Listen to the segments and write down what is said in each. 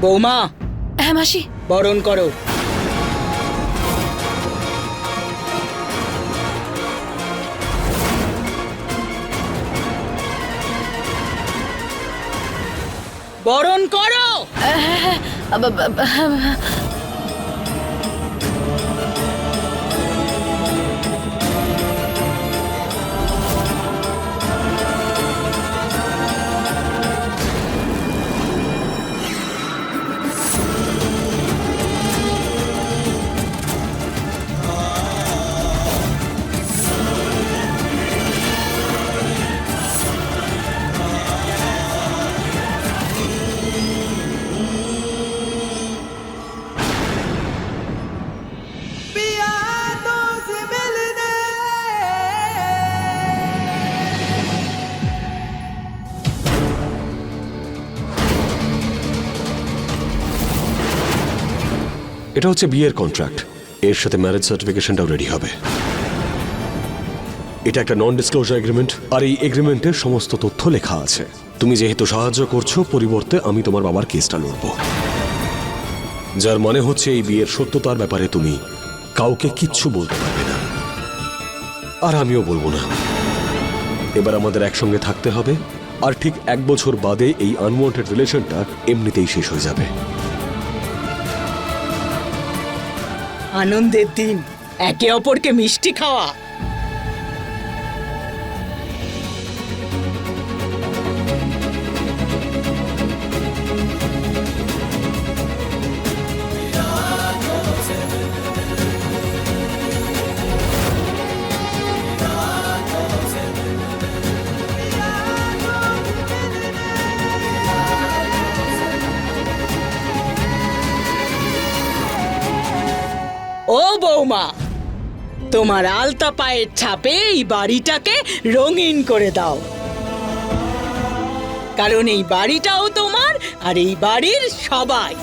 বৌমা হ্যাঁ মাসি বরণ করো বরণ করো এটা হচ্ছে বিয়ের কন্ট্রাক্ট এর সাথে ম্যারেজ সার্টিফিকেশনটাও রেডি হবে। এটা একটা নন ডিসক্লোজার এগ্রিমেন্ট আর এই এগ্রিমেন্টের সমস্ত তথ্য লেখা আছে। তুমি যেহেতু সাহায্য করছ, পরিবর্তে আমি তোমার বাবার কেসটা লড়ব। যার মানে হচ্ছে এই বিয়ের সত্যতার ব্যাপারে তুমি কাউকে কিচ্ছু বলতে পারবে না। আর আমিও বলব না। এবার আমাদের একসঙ্গে থাকতে হবে, আর ঠিক এক বছর বাদে এই আনওয়ান্টেড রিলেশনটা এমনিতেই শেষ হয়ে যাবে। আনন্দের দিন। একে অপরকে মিষ্টি খাওয়া। বৌমা। তোমার আলতা পায়ের ছাপে এই বাড়িটাকে রঙিন করে দাও। কারণ এই বাড়িটাও তোমার আর এই বাড়ির সবাই।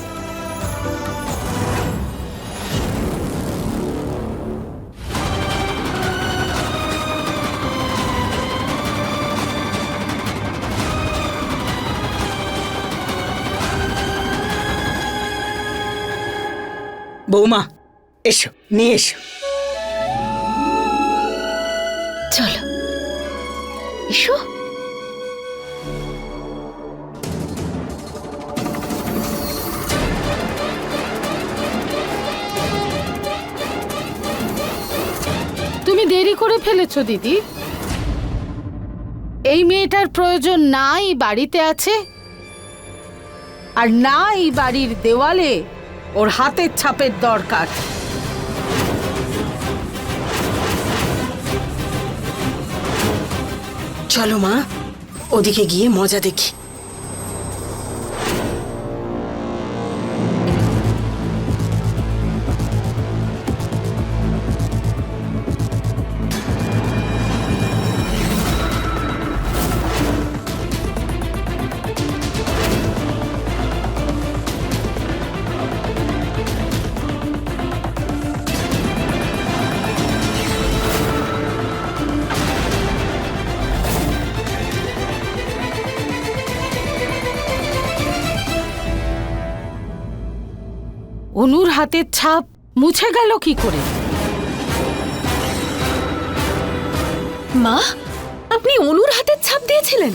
বৌমা এসো নিয়ে এসো। চলো। এসো। তুমি দেরি করে ফেলেছো দিদি। এই মেয়েটার প্রয়োজন নাই বাড়িতে আছে আর না এই বাড়ির দেওয়ালে ওর হাতের ছাপের দরকার। চলো মা। ওদিকে গিয়ে মজা দেখি। হাতের ছাপ মুছে গেল কি করে? মা আপনি অনুর হাতের ছাপ দিয়েছিলেন?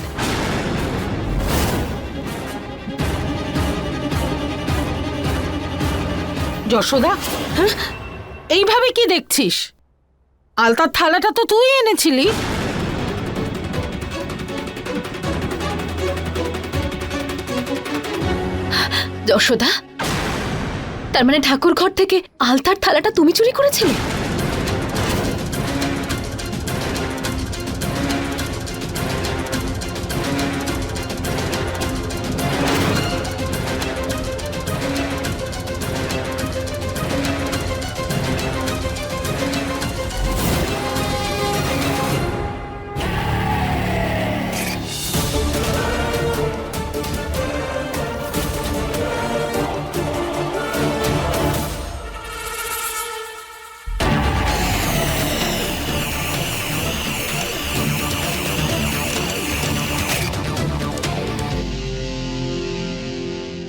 যশোদা হ্যাঁ? এইভাবে কি দেখছিস? আলতার থালাটা তো তুই এনেছিলি। যশোদা তার মানে ঠাকুর ঘর থেকে আলতার থালাটা তুমি চুরি করেছিলে?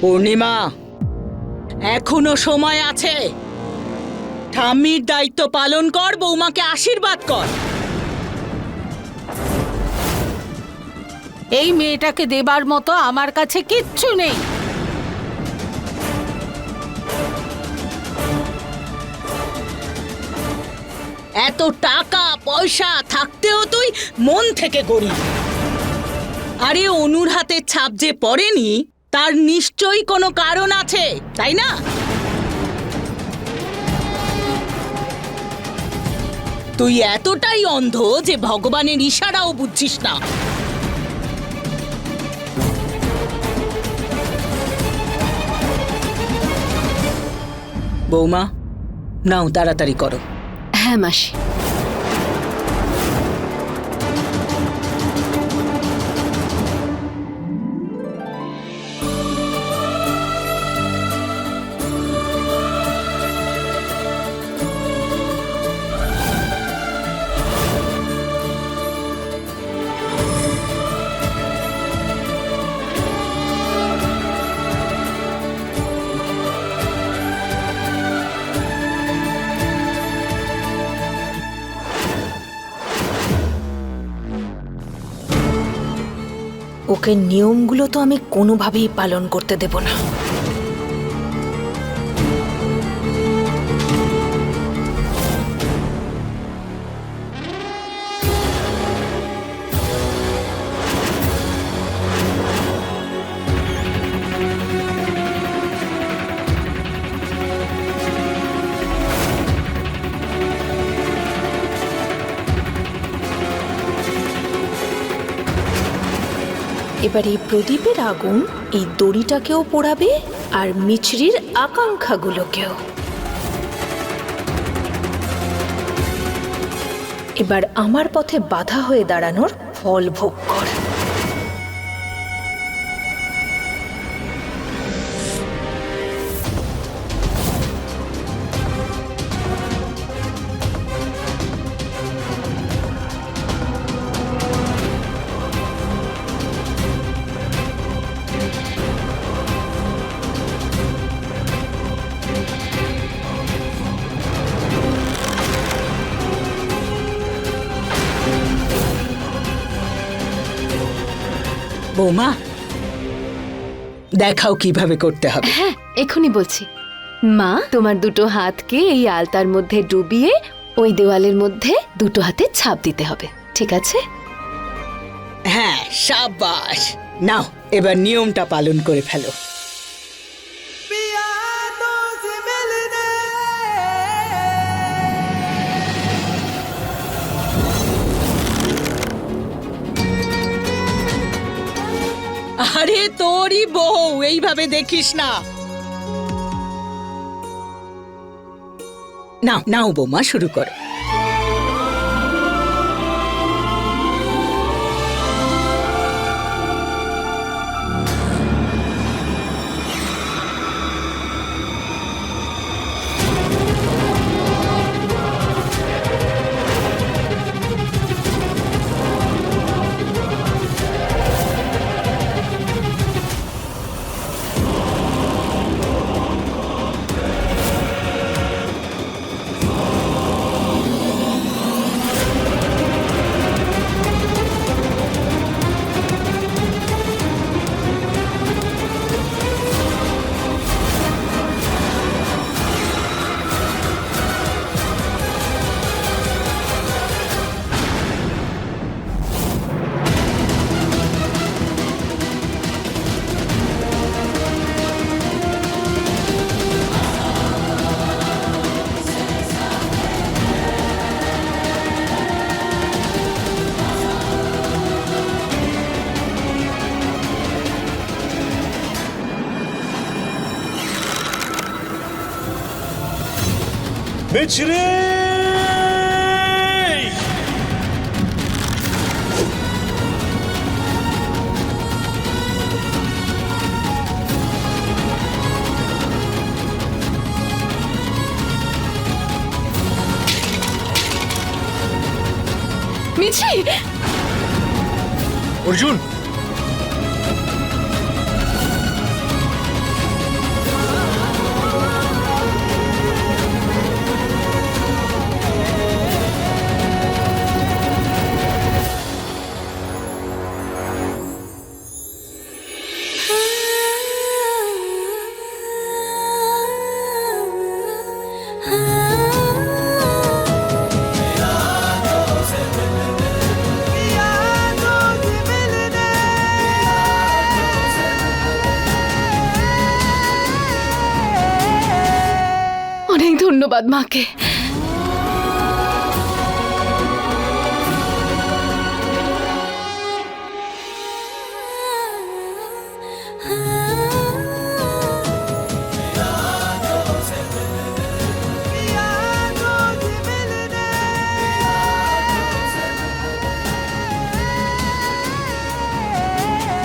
পূর্ণিমা এখনও সময় আছে। ঠাম্মির দায়িত্ব পালন কর বৌমাকে আশীর্বাদ কর। এই মেয়েটাকে দেবার মতো আমার কাছে কিচ্ছু নেই। এত টাকা পয়সা থাকতেও তুই মন থেকে করি আরে অনুর হাতে ছাপ যে পড়েনি তার নিশ্চয়ই কোনো কারণ আছে, তাই না? তুই এতটাই অন্ধ যে ভগবানের ইশারাও বুঝছিস না। বৌমা, নাও তাড়াতাড়ি করো। হ্যাঁ মাসি। ওকে নিয়মগুলো তো আমি কোনোভাবেই পালন করতে দেব না। প্রদীপের আগুন এই দড়িটাকেও পোড়াবে আর মিছরির আকাঙ্ক্ষাগুলোকেও। এবার আমার পথে বাধা হয়ে দাঁড়ানোর ফল ভোগ বৌমা দেখাও কীভাবে করতে হবে। হ্যাঁ এখনই বলছি। মা তোমার দুটো হাতকে এই আলতার মধ্যে ডুবিয়ে ওই দেওয়ালের মধ্যে দুটো হাতে ছাপ দিতে হবে ঠিক আছে? হ্যাঁ সাবাস নাও এবার নিয়মটা পালন করে ফেলো। তোরই বউ এইভাবে দেখিস না। নাও নাও বৌমা শুরু করো। মিছরি মিছি অর্জুন ধন্যবাদ মাকে।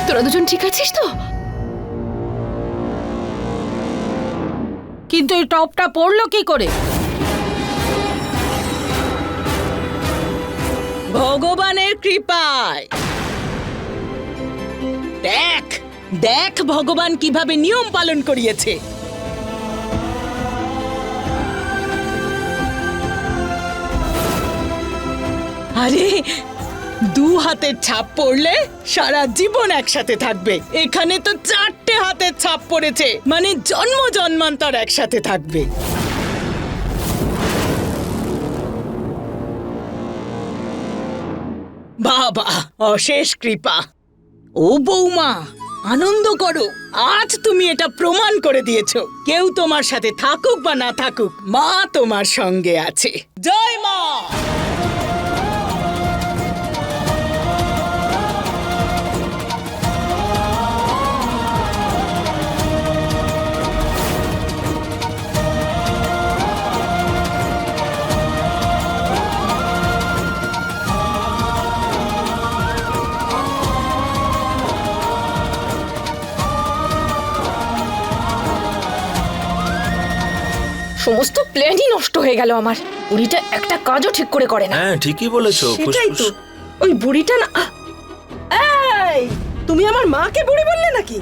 তোরা দুজন ঠিক আছিস তো? কিন্তু এই টপটা পড়ল কি করে? ভগবানের কৃপায়। দেখ দেখ ভগবান কীভাবে নিয়ম পালন করিয়েছে। আরে দু হাতের ছাপ পড়লে সারা জীবন একসাথে থাকবে। এখানে তো চারটে হাতের ছাপ পড়েছে। মানে জন্ম জন্মান্তর একসাথে থাকবে। বাবা, অশেষ কৃপা। ও বৌমা, আনন্দ করো। আজ তুমি এটা প্রমাণ করে দিয়েছ। কেউ তোমার সাথে থাকুক বা না থাকুক, মা তোমার সঙ্গে আছে। জয় মা! সমস্ত প্ল্যানই নষ্ট হয়ে গেল আমার। বুড়িটা একটা কাজও ঠিক করে করে না। হ্যাঁ ঠিকই বলেছ সেটাই তো। ওই বুড়িটা না! এই তুমি আমার মাকে বুড়ি বললে নাকি?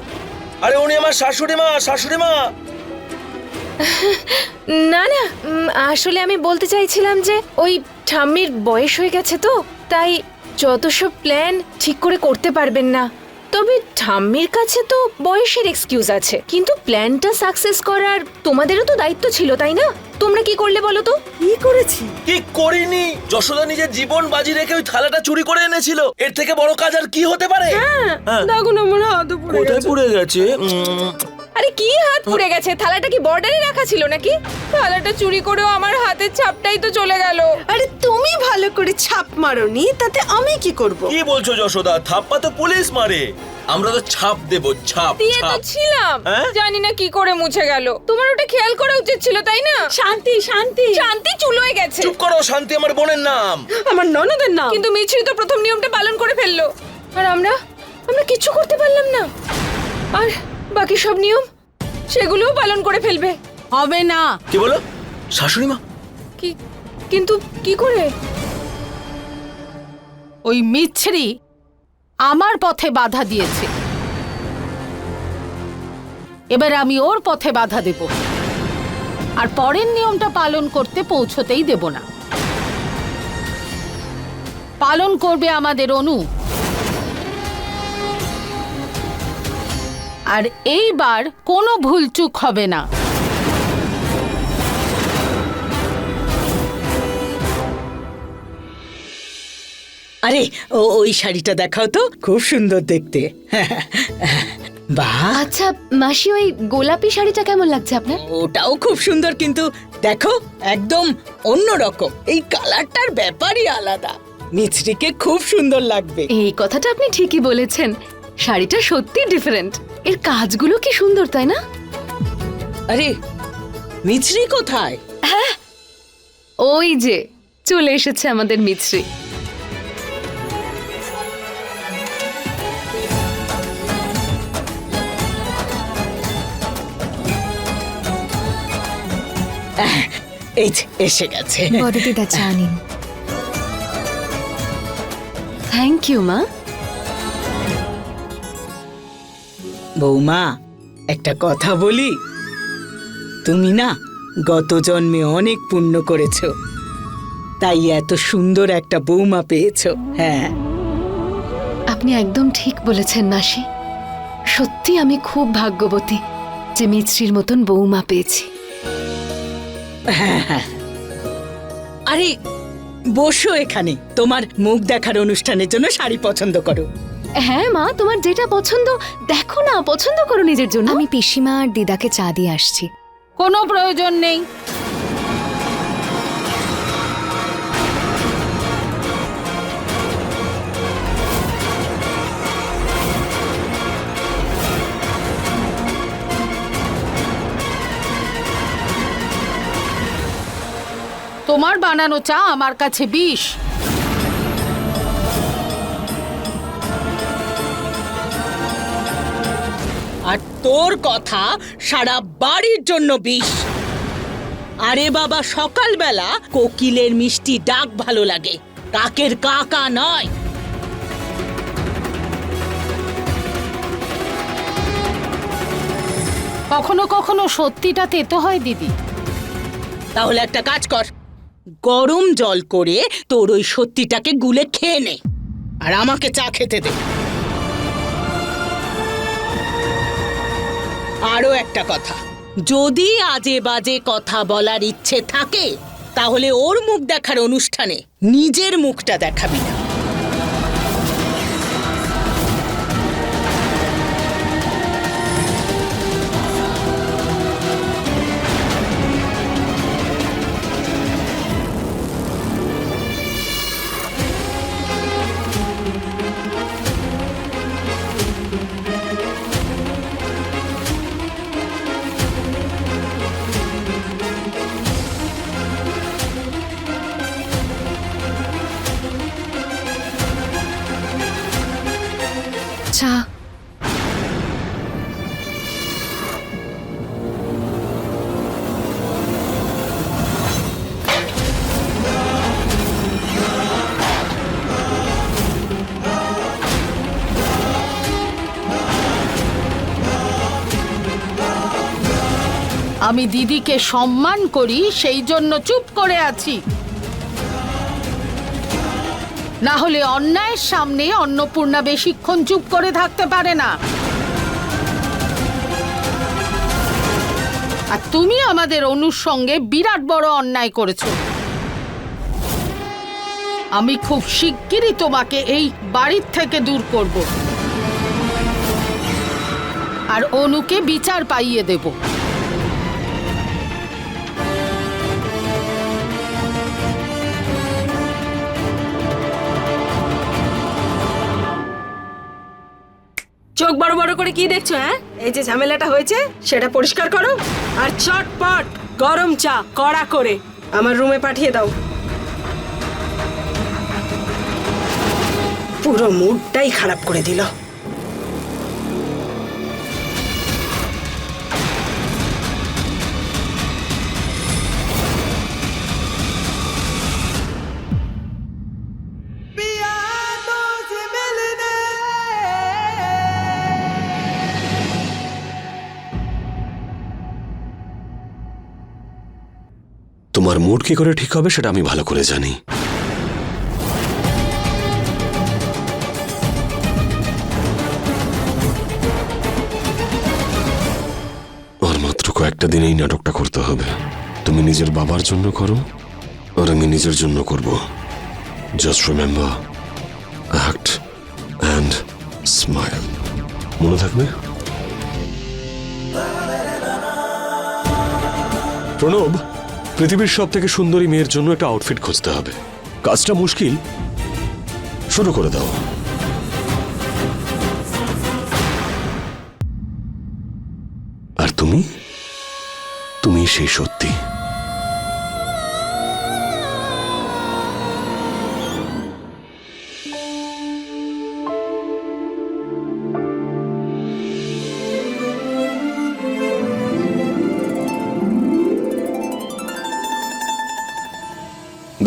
আরে উনি আমার শাশুড়ি মা শাশুড়ি মা! না না উম, আসলে আমি বলতে চাইছিলাম যে ওই ঠাম্মির বয়স হয়ে গেছে তো তাই যত সব প্ল্যান ঠিক করে করতে পারবেন না। তবে ঠাম্মির কাছে তো বয়সের এক্সকিউজ আছে। কিন্তু প্ল্যানটা সাকসেস করার তোমাদেরও তো দায়িত্ব ছিল তাই না? তোমরা কি করলে বলো তো? কি করেছি? কি করিনি? যশোদা নিজের জীবন বাজি রেখে ওই থালাটা চুরি করে এনেছিল। এর থেকে বড় কাজ আর কি হতে পারে? হ্যাঁ। দাগুন না আমার হাত উপরে কোথায় পড়ে গেছে? আরে কি হাত পুড়ে গেছে? থালাটা কি বর্ডারে রাখা ছিল নাকি? থালাটা চুরি করেও আমার হাতের ছাপটাই তো চলে গেল। আরে তুমি ভালো করে ছাপ মারোনি তাতে আমি কি করব? কি বলছো যশোদা? থাপ্পা তো পুলিশ মারে। আমরা তো ছাপ দেব ছাপ দিয়ে তো ছাপ। ছিলাম। হ্যাঁ? জানি না কি করে মুছে গেল। তোমার ওটা খেয়াল করা উচিত ছিল তাই না? শান্তি শান্তি। শান্তি চুলোয় গেছে। চুপ করো শান্তি আমার বোনের নাম। আমার ননদের নাম। কিন্তু মিছরি তো প্রথম নিয়মটা পালন করে ফেলল। আর আমরা আমরা কিছু করতে পারলাম না। আর বাকি সব নিয়ম সেগুলোও পালন করে ফেলবে। হবে না। কি বলো? শাশুড়ি মা? কি কিন্তু কি করে? ওই মিছরি আমার পথে বাধা দিয়েছে। এবার আমি ওর পথে বাধা দেব। আর পরের নিয়মটা পালন করতে পৌঁছতেই দেব না। পালন করবে আমাদের অনু। আর এইবার কোনো ভুলচুক হবে না। আরে ও ওই শাড়িটা দেখাও তো খুব সুন্দর দেখতে। বাহ। আচ্ছা মাসি ওই গোলাপি শাড়িটা কেমন লাগছে আপনার? ওটাও খুব সুন্দর কিন্তু দেখো একদম অন্য রকম। এই কালারটার ব্যাপারই আলাদা। মিছরিকে খুব সুন্দর লাগবে। এই কথাটা আপনি ঠিকই বলেছেন। শাড়িটা সত্যি ডিফারেন্ট এর কাজগুলো কি সুন্দর তাই না? আরে মিছরি কোথায়? হ্যাঁ ওই যে চলে এসেছে আমাদের মিছরি। এই যে, এসে গেছে। বড়দিদা চা নিন। থ্যাংক ইউ মা। বৌমা একটা কথা বলি। তুমি না গত জন্মে অনেক পুণ্য করেছ। তাই এত সুন্দর একটা বৌমা পেয়েছ হ্যাঁ। আপনি একদম ঠিক বলেছেন মাসি। সত্যি আমি খুব ভাগ্যবতী যে মিছরির মতন বৌমা পেয়েছি। আরে বসো এখানে। তোমার মুখ দেখার অনুষ্ঠানের জন্য শাড়ি পছন্দ করো। হ্যাঁ মা তোমার যেটা পছন্দ দেখো না পছন্দ করো নিজের জন্য। আমি পিসিমা আর দিদাকে চা দিয়ে আসছি। কোনো প্রয়োজন নেই। তোমার বানানো চা আমার কাছে বিষ। তোর কথা সারা বাড়ির জন্য বিষ। আরে বাবা সকালবেলা কোকিলের মিষ্টি ডাক ভালো লাগে। কাকের কাকা নয়। কখনো কখনো সত্যিটা তেতো হয় দিদি। তাহলে একটা কাজ কর। গরম জল করে তোর ওই সত্যিটাকে গুলে খেয়ে নে। আর আমাকে চা খেতে দে। আরও একটা কথা। যদি আজে বাজে কথা বলার ইচ্ছে থাকে, তাহলে ওর মুখ দেখার অনুষ্ঠানে নিজের মুখটা দেখাবি না। আমি দিদিকে সম্মান করি, সেই জন্য চুপ করে আছি। না হলে অন্যায়ের সামনে অন্নপূর্ণা বেশিক্ষণ চুপ করে থাকতে পারে না। আর তুমি আমাদের অনুর সঙ্গে বিরাট বড় অন্যায় করেছ। আমি খুব শিগগিরই তোমাকে এই বাড়ির থেকে দূর করব। আর অনুকে বিচার পাইয়ে দেবো। করে কি দেখছ হ্যাঁ? এই যে ঝামেলাটা হয়েছে, সেটা পরিষ্কার করো। আর চটপট গরম চা, কড়া করে। আমার রুমে পাঠিয়ে দাও। পুরো মুডটাই খারাপ করে দিল। মুড কি করে ঠিক হবে সেটা আমি ভালো করে জানি। আর মাত্র কয়েকটা দিন এই নাটকটা করতে হবে। তুমি নিজের বাবার জন্য করো, আর আমি নিজের জন্য করব। Just remember act and smile মনে থাকবে? প্রণব পৃথিবীর সব থেকে সুন্দরী মেয়ের জন্য একটা আউটফিট খুঁজতে হবে। কাজটা মুশকিল। শুরু করে দাও। আর তুমি? তুমি সেই সত্যি।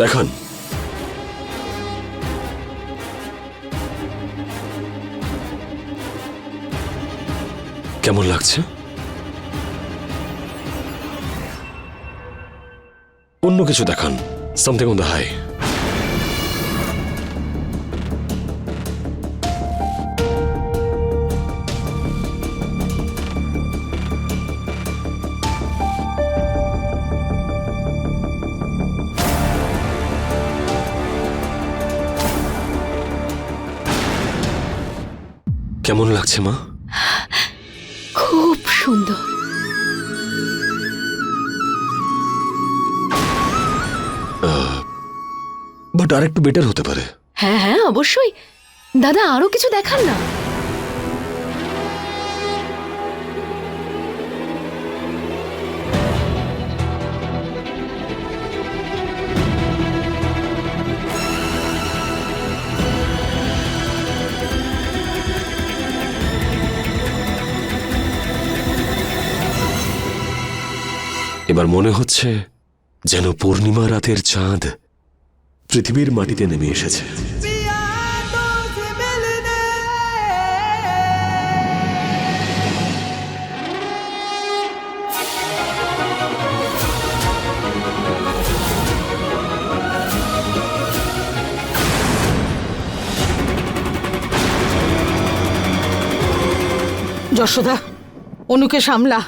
দেখান। কেমন লাগছে? অন্য কিছু দেখান। সামথিং অন দ্য হাই কেমন লাগছে মা? খুব সুন্দর। বাট আর একটু বেটার হতে পারে। হ্যাঁ হ্যাঁ অবশ্যই। দাদা আরও কিছু দেখান না। এবার মনে হচ্ছে যেন পূর্ণিমা রাতের চাঁদ পৃথিবীর মাটিতে নেমে এসেছে। যশোদা অনুকে সামলা।